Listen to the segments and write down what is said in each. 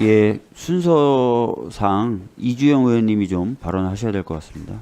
예, 순서상 이주영 의원님이 좀 발언하셔야 될 것 같습니다.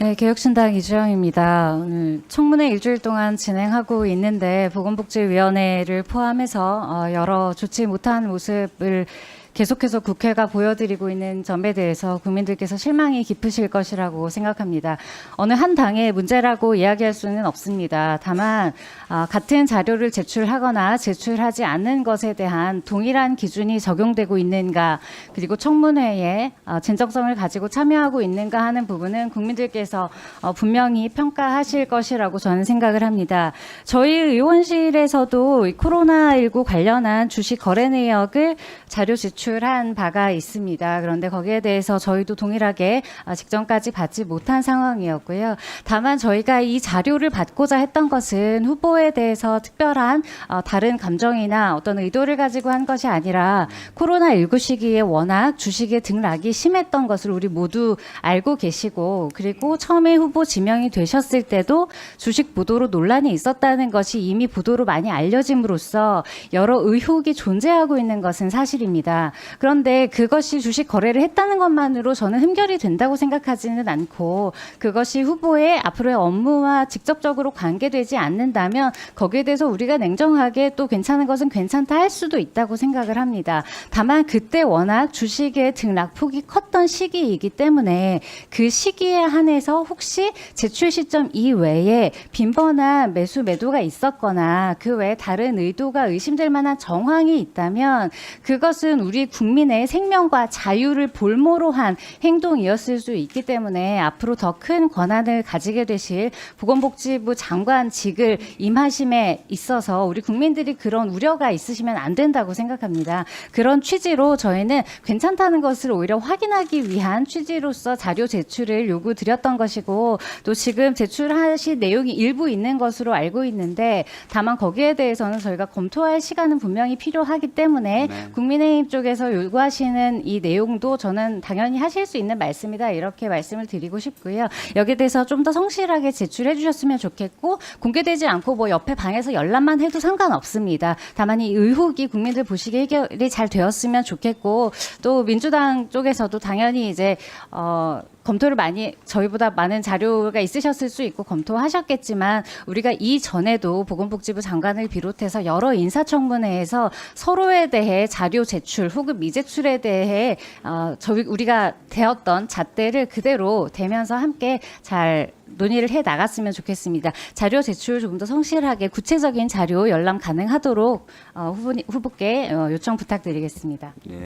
네, 개혁신당 이주영입니다. 오늘 청문회 일주일 동안 진행하고 있는데 보건복지위원회를 포함해서 어, 여러 좋지 못한 모습을 계속해서 국회가 보여드리고 있는 점에 대해서 국민들께서 실망이 깊으실 것이라고 생각합니다. 어느 한 당의 문제라고 이야기할 수는 없습니다. 다만 아, 같은 자료를 제출하거나 제출하지 않는 것에 대한 동일한 기준이 적용되고 있는가 그리고 청문회에 어, 진정성을 가지고 참여하고 있는가 하는 부분은 국민들께서 어, 분명히 평가하실 것이라고 저는 생각을 합니다. 저희 의원실에서도 이 코로나19 관련한 주식 거래 내역을 자료 제출 한 바가 있습니다. 그런데 거기에 대해서 저희도 동일하게 아, 직전까지 받지 못한 상황이었고요. 다만 저희가 이 자료를 받고자 했던 것은 후보에 대해서 특별한 어, 다른 감정이나 어떤 의도를 가지고 한 것이 아니라 코로나19 시기에 워낙 주식의 등락이 심했던 것을 우리 모두 알고 계시고 그리고 처음에 후보 지명이 되셨을 때도 주식 보도로 논란이 있었다는 것이 이미 보도로 많이 알려짐으로써 여러 의혹이 존재하고 있는 것은 사실입니다. 그런데 그것이 주식 거래를 했다는 것만으로 저는 흠결이 된다고 생각하지는 않고 그것이 후보의 앞으로의 업무와 직접적으로 관계되지 않는다면 거기에 대해서 우리가 냉정하게 또 괜찮은 것은 괜찮다 할 수도 있다고 생각을 합니다. 다만 그때 워낙 주식의 등락폭이 컸던 시기이기 때문에 그 시기에 한해서 혹시 제출 시점 이외에 빈번한 매수 매도가 있었거나 그 외에 다른 의도가 의심될 만한 정황이 있다면 그것은 우리 국민의 생명과 자유를 볼모로 한 행동이었을 수 있기 때문에 앞으로 더 큰 권한을 가지게 되실 보건복지부 장관직을 임하심에 있어서 우리 국민들이 그런 우려가 있으시면 안 된다고 생각합니다. 그런 취지로 저희는 괜찮다는 것을 오히려 확인하기 위한 취지로서 자료 제출을 요구드렸던 것이고 또 지금 제출하신 내용이 일부 있는 것으로 알고 있는데 다만 거기에 대해서는 저희가 검토할 시간은 분명히 필요하기 때문에 네. 국민의힘 쪽에서 요구하시는 이 내용도 저는 당연히 하실 수 있는 말씀이다 이렇게 말씀을 드리고 싶고요. 여기에 대해서 좀 더 성실하게 제출해 주셨으면 좋겠고 공개되지 않고 뭐 옆에 방에서 열람만 해도 상관없습니다. 다만 이 의혹이 국민들 보시기에 해결이 잘 되었으면 좋겠고 또 민주당 쪽에서도 당연히 이제 어 검토를 많이 저희보다 많은 자료가 있으셨을 수 있고 검토하셨겠지만 우리가 이전에도 보건복지부 장관을 비롯해서 여러 인사청문회에서 서로에 대해 자료 제출 혹은 미제출에 대해 어, 저희 우리가 되었던 잣대를 그대로 대면서 함께 잘 논의를 해 나갔으면 좋겠습니다. 자료 제출 조금 더 성실하게 구체적인 자료 열람 가능하도록 어, 후보, 후보께 어, 요청 부탁드리겠습니다. 예.